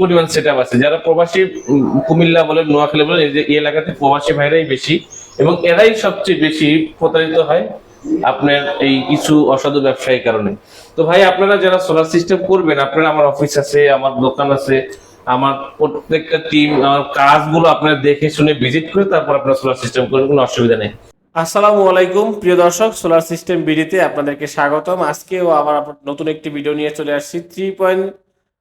পরিমাণ সেট আছে। যারা প্রবাসী কুমিল্লা বলেন, নোয়াখালী বলেন, এই এলাকাতে প্রবাসী ভাইরাই বেশি এবং এরাই সবচেয়ে বেশি প্রতারিত হয় আপনার এই কিছু অসাধু ব্যবসায়ীর কারণে। তো ভাই, আপনারা যারা সোলার সিস্টেম করবেন, আপনারা আমার অফিস আছে, আমার দোকান আছে, আমার প্রত্যেকটা টিম আমার কাজগুলো আপনারা দেখে শুনে ভিজিট করে তারপর আপনারা সোলার সিস্টেম করেন কোনো অসুবিধা নেই। আসসালামু আলাইকুম, প্রিয় দর্শক সোলার সিস্টেম বিডিতে আপনাদেরকে স্বাগতম। আজকেও আবার নতুন একটি ভিডিও নিয়ে চলে আসছি। থ্রি পয়েন্ট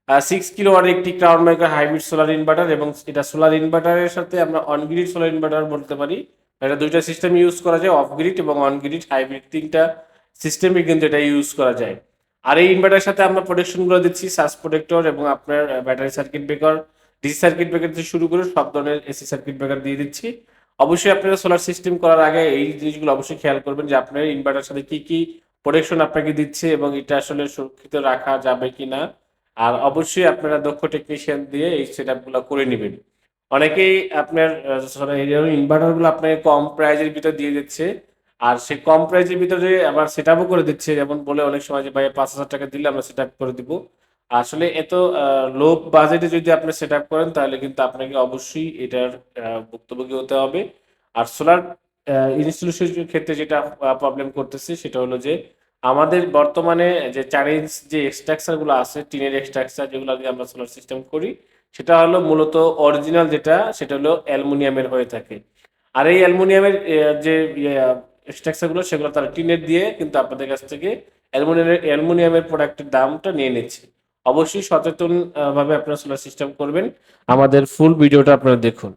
সিক্স কিলোওয়াট একটি crown maker hybrid solar inverter এবং এটা সোলার ইনভার্টারের সাথে আমরা অনগ্রিড সোলার ইনভার্টার বলতে পারি। এটা দুইটা সিস্টেম ইউজ করা যায় অফ গ্রিড এবং অনগ্রিড হাইব্রিড তিনটা সিস্টেমে কিন্তু এটা ইউজ করা যায়। আর এই ইনভার্টারের সাথে আমরা প্রোটেকশনগুলো দিচ্ছি সাস প্রোটেক্টর এবং আপনার battery circuit breaker DC circuit breaker থেকে শুরু করে সব ধরনের এসি সার্কিট ব্রেকার দিয়ে দিচ্ছি। অবশ্যই আপনারা সোলার সিস্টেম করার আগে এই জিনিসগুলো অবশ্যই খেয়াল করবেন যে আপনার ইনভার্টার সাথে কি কি প্রোটেকশন আপনাকে দিচ্ছে এবং এটা আসলে সুরক্ষিত রাখা যাবে কি না আর অবশ্যই আপনারা দক্ষ টেকনিশিয়ান দিয়ে এই সেট আপগুলো করে নেবেন। অনেকেই আপনার ইনভার্টারগুলো আপনাকে কম প্রাইজের ভিতর দিয়ে দিচ্ছে। আর সেই কম প্রাইজের ভিতরে আবার সেট আপও করে দিচ্ছে, যেমন বলে অনেক সময় যে, ভাই, পাঁচ হাজার টাকা দিলে আমরা সেট করে দিব। আসলে এত লো বাজেটে যদি আপনি সেট আপ করেন, তাহলে কিন্তু আপনাকে অবশ্যই এটার ভুক্তভোগী হতে হবে। আর সোলার ইনস্টলেশনের ক্ষেত্রে যেটা প্রবলেম করতেছে, সেটা হলো যে আমাদের বর্তমানে যে ইঞ্চ যে এক্সট্রাকচারগুলো আছে, টিনের এক্সট্রাকচার যেগুলো দিয়ে আমরা সোলার সিস্টেম করি, সেটা হলো মূলত অরিজিনাল যেটা, সেটা হলো অ্যালুমিনিয়ামের হয়ে থাকে। আর এই অ্যালুমিনিয়ামের যে এক্সট্রাকচারগুলো, সেগুলো তারা টিনের দিয়ে কিন্তু আপনাদের কাছ থেকে অ্যালুমিনিয়ামের অ্যালুমিনিয়ামের প্রোডাক্টের দামটা নিয়ে নিচ্ছে। অবশ্যই সচেতন ভাবে আপনারা সোলার সিস্টেম করবেন। আমাদের ফুল ভিডিওটা আপনারা দেখুন।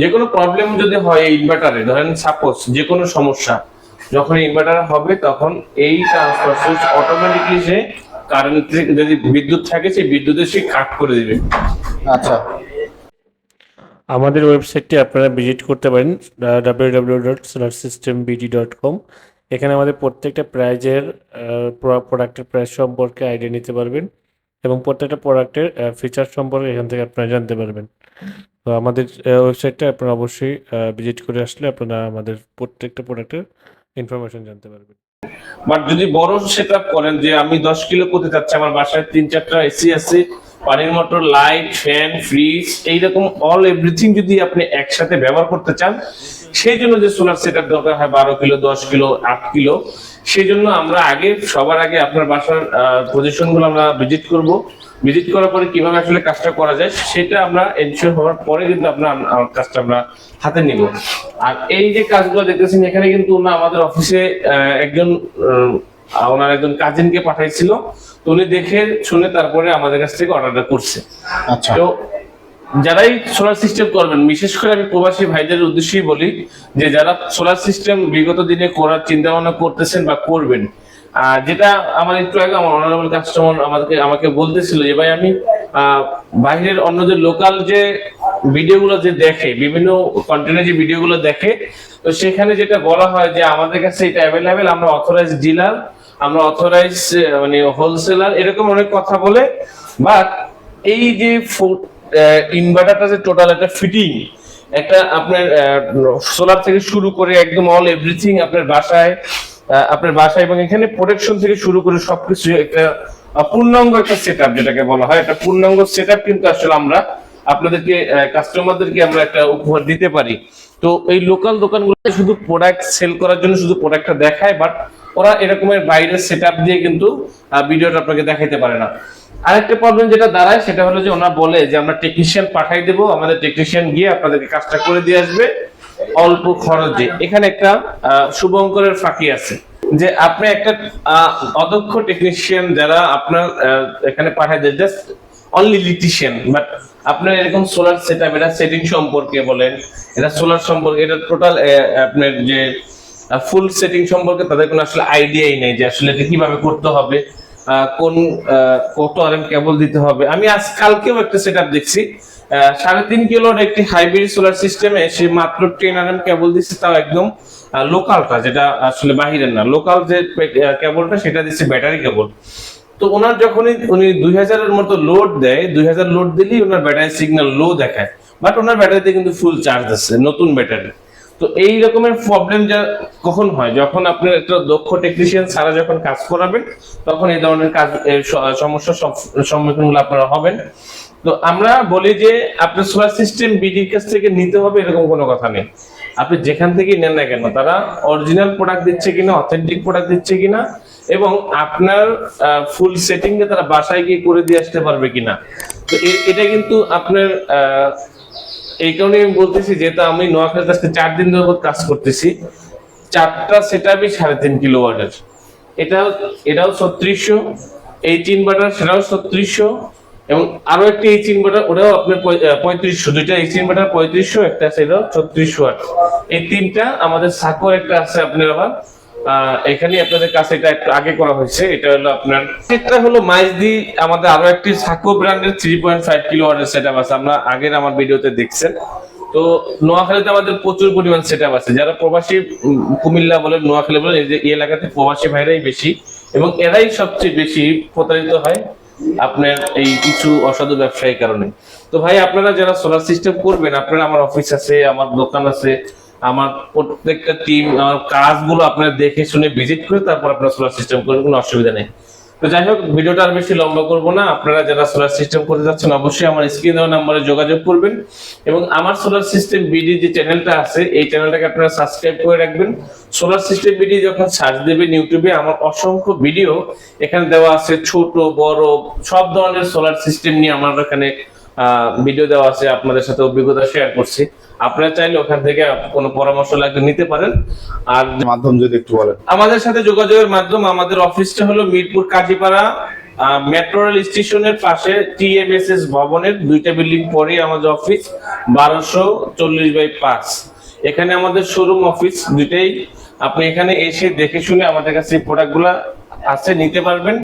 যে কোনো প্রবলেম যদি হয় ইনভার্টারে ধরেন সাপোজ যে কোনো সমস্যা যখন ইনভার্টার হবে তখন এই ট্রান্সফার সুইচ অটোমেটিকলি সে কারেন্ট যদি বিদ্যুৎ থাকে সেই বিদ্যুতের সে কাট করে দিবে। আচ্ছা। আমাদের ওয়েবসাইটটি আপনারা ভিজিট করতে পারেন W W dot solar system BD dot com এখানে আমাদের প্রত্যেকটা প্রাইজের প্রোডাক্টের প্রাইস সম্পর্কে আইডিয়া নিতে পারবেন এবং প্রত্যেকটা প্রোডাক্টের ফিচার সম্পর্কে এখান থেকে আপনারা জানতে পারবেন। তো আমাদের ওয়েবসাইটটা আপনারা অবশ্যই ভিজিট করে আসলে আপনারা আমাদের প্রত্যেকটা প্রোডাক্টের ইনফরমেশন জানতে পারবেন। বাট যদি বড় সেট করেন যে আমি দশ কিলো করতে চাচ্ছি আমার বাসায় তিন চারটা এসি আছে, পানির মোটর লাইট ফ্যান ফ্রিজ এইরকম অল এভরিথিং যদি আপনি একসাথে ব্যবহার করতে চান, সেই জন্য যে সোলার সেট দরকার হয় বারো কিলো, দশ কিলো, আট কিলো, সেই জন্য আমরা আগে, সবার আগে আপনার বাসার পজিশনগুলো আমরা ভিজিট করব। ভিজিট করার পরে কীভাবে আসলে কাজটা করা যায় সেটা আমরা এনশিওর হওয়ার পরে কিন্তু আমরা কাজটা আমরা হাতে নিব। আর এই যে কাজগুলো দেখতেছেন এখানে কিন্তু না আমাদের অফিসে একজন ওনার একজন কাজিনকে পাঠাইছিল। তো উনি দেখে শুনে তারপরে আমাদের কাছ থেকে অর্ডারটা করছে। আচ্ছা। তো যারাই সোলার সিস্টেম করবেন বিশেষ করে আমি প্রবাসী ভাইদের উদ্দেশ্যেই বলি যে যারা সোলার সিস্টেম বিগত দিনে করার চিন্তা ভাবনা করতেছেন বা করবেন আহ, যেটা আমার একটু আগে আমার অনারেবল কাস্টমার আমাদেরকে আমাকে বলতেছিল যে ভাই আমি বাইরের অন্য যে লোকাল যে ভিডিওগুলো যে দেখে বিভিন্ন কন্টেন্টের যে ভিডিওগুলো দেখে তো সেখানে যেটা বলা হয় যে আমাদের কাছে এটা অ্যাভেলেবেল আমরা অথরাইজ ডিলার আমরা অথরাইজ মানে হোলসেলার এরকম অনেক কথা বলে বাট এই যে ইনভার্টারটা যে টোটাল একটা ফিটিং একটা আপনার সোলার থেকে শুরু করে একদম অল এভরিথিং আপনার বাসায় আপনার বাসায় এবং এখানে প্রোটেকশন থেকে শুরু করে সবকিছু একটা পূর্ণাঙ্গ একটা সেট যেটাকে বলা হয়। একটা পূর্ণাঙ্গ সেট কিন্তু আসলে আমরা আপনাদেরকে কাস্টমারদেরকে আমরা একটা উপহার দিতে পারি। তো এই লোকাল দোকানগুলো শুধু প্রোডাক্ট সেল করার জন্য শুধু প্রোডাক্টটা দেখায় বাট ওরা এরকমের বাইরের সেট দিয়ে কিন্তু ভিডিওটা আপনাকে দেখাইতে পারে না। আরেকটা প্রবলেম যেটা দাঁড়ায়, সেটা হলো যে ওনারা বলে যে আমরা টেকনিশিয়ান পাঠাই দেবো, আমাদের টেকনিশিয়ান গিয়ে আপনাদেরকে কাজটা করে দিয়ে আসবে। অল্প খরচে। এখানে একটা শুভঙ্করের ফাঁকি আছে। যে আপনি একটা অদক্ষ টেকনিশিয়ান যারা আপনার এখানে পাঠায় দেয় জাস্ট অনলি ইলেকট্রিশিয়ান বাট আপনার এরকম সোলার সেট আপ এটা সেটিং সম্পর্কে বলেন, এটা সোলার সম্পর্কে, এটা টোটাল আপনার যে ফুল সেটিং সম্পর্কে তাদের কোনো আসলে আইডিয়াই নেই যে আসলে এটা কীভাবে করতে হবে কোন কত আর কেবল দিতে হবে। আমি আজ কালকেও একটা সেট দেখছি সাড়ে তিন কিলোর একটি হাইব্রিড সোলার সিস্টেমে সে মাত্র টেন আর এম কেবল দিচ্ছে তাও একদম লোকালটা যেটা আসলে বাহিরের না। লোকাল যে কেবলটা সেটা দিচ্ছে ব্যাটারি কেবল তো ওনার যখনই উনি দুই হাজারের মতো লোড দেয়, দুই হাজার লোড দিলেই ওনার ব্যাটারি সিগন্যাল লো দেখায়। বাট ওনার ব্যাটারিতে কিন্তু ফুল চার্জ আছে, নতুন ব্যাটারি তো এই রকমের প্রবলেম যা কখন হয়? যখন আপনার একটা দক্ষ টেকনিশিয়ান ছাড়া যখন কাজ করাবেন, তখন এই ধরনের কাজ সমস্যার সম- সম্মুখীন হলে আপনারা হবেন। তো আমরা বলি যে, আপনার সোলার সিস্টেম বিডির কাছ থেকে নিতে হবে এরকম কোনো কথা নেই। আপনি যেখান থেকেই নেন না কেন, তারা অরিজিনাল প্রোডাক্ট দিচ্ছে কিনা অথেন্টিক প্রোডাক্ট দিচ্ছে কিনা, এবং আপনার ফুল সেটিংটা তারা বাসায় গিয়ে করে দিয়ে আসতে পারবে কিনা। তো এটা কিন্তু আপনার এই কারণে আমি বলতেছি যেহেতু আমি নোয়াখালীতে আজকে চার দিন ধরে কাজ করতেছি, চারটা সেট আপই সাড়ে তিন কিলো ওয়াটের এটাও এটাও ছত্রিশশো, এই তিন বাটার সেটাও ছত্রিশশো এবং আরও একটি এই তিন বাটার ওটাও আপনার পঁয়ত্রিশশো, দুইটা এই তিন বাটার পঁয়ত্রিশশো, একটা সেটাও ছত্রিশশো ওয়াট এই তিনটা আমাদের সাকোর একটা আছে আপনার আবার এখানে আপনাদের কাছে এটা একটু আগে করা হয়েছে। এটা হলো আপনার এটা হলো মাইজদি, আমাদের আরও একটি সাকো ব্র্যান্ডের থ্রি পয়েন্ট ফাইভ কিলো ওয়াটের আছে। আমরা আগের আমার ভিডিওতে দেখছেন। তো নোয়াখালীতে আমাদের প্রচুর পরিমাণ আছে। যারা প্রবাসী কুমিল্লা বলেন, নোয়াখালী বলেন, এই এলাকাতে প্রবাসী ভাইরাই বেশি এবং এরাই সবচেয়ে বেশি প্রতারিত হয় আপনার এই কিছু অসাধু ব্যবসায়ীর কারণে। তো ভাই, আপনারা যারা সোলার সিস্টেম করবেন, আপনারা আমার অফিস আছে, আমার দোকান আছে আমার প্রত্যেকটা টিম আমার কাজগুলো আপনারা দেখে শুনে ভিজিট করে তারপর আপনারা সোলার সিস্টেম করবেন কোনো অসুবিধা নেই। তো যাই হোক, ভিডিওটা আর বেশি লম্বা করব না। আপনারা যারা সোলার সিস্টেম করতে যাচ্ছেন, অবশ্যই আমার স্ক্রিন দেওয়া নাম্বারে যোগাযোগ করবেন এবং আমার সোলার সিস্টেম বিডি যে চ্যানেলটা আছে, এই চ্যানেলটাকে আপনারা সাবস্ক্রাইব করে রাখবেন। সোলার সিস্টেম বিডি যখন সার্চ দেবেন ইউটিউবে আমার অসংখ্য ভিডিও এখানে দেওয়া আছে, ছোট, বড়, সব ধরনের সোলার সিস্টেম নিয়ে আমার এখানে ভিডিও দেওয়া আছে আপনাদের সাথে অভিজ্ঞতা শেয়ার করছি। আপনারা চাইলে ওখান থেকে কোনো পরামর্শ লাগলে নিতে পারেন। আর মাধ্যম যদি একটু বলেন। আমাদের সাথে যোগাযোগের মাধ্যম আমাদের অফিসটা হলো মিরপুর কাজীপাড়া মেট্রো রেল স্টেশনের পাশে টিএমএসএস ভবনের দুইটা বিল্ডিং পরে আমাদের অফিস বারোশো চল্লিশ বাই পাঁচ। এখানে আমাদের শোরুম অফিস দুইটাই। আপনি এখানে এসে দেখে শুনে আমাদের কাছে প্রোডাক্টগুলা আছে নিতে পারবেন।